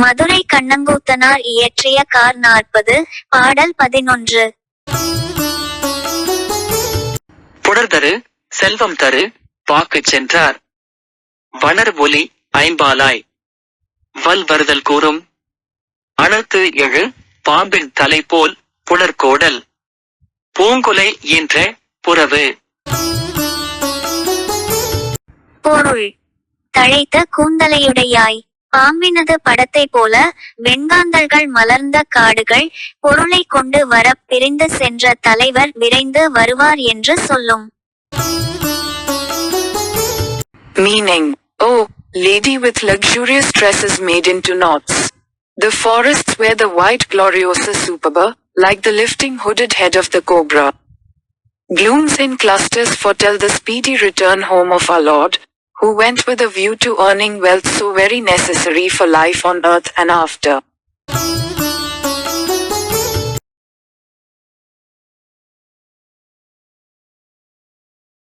மதுரை கண்ணங்கூத்தனார் இயற்றிய கார் நாற்பது பாடல் பதினொன்று. புடர்தரு செல்வம் தரு வாக்குச் சென்றார். வளர் ஒலி ஐம்பாலாய். வல் வருதல் கூறும் அனர்த்து எழு பாம்பின் தலை போல் புலர்கோடல் பூங்குலை என்ற புறவு. பொருள் தழைத்த கூந்தலையுடையாய். பாம்பினது படத்தை போல வெண்காந்தல்கள் மலர்ந்த காடுகள் பொருளை கொண்டு வர பிரிந்து சென்ற தலைவர் விரைந்து வருவார் என்று சொல்லும் Meaning, oh, lady with luxurious dresses made into knots. The forests wear the white gloriosa superba, like the lifting hooded head of the cobra. Glooms in clusters foretell the speedy return home of our Lord, who went with a view to earning wealth so very necessary for life on earth and after.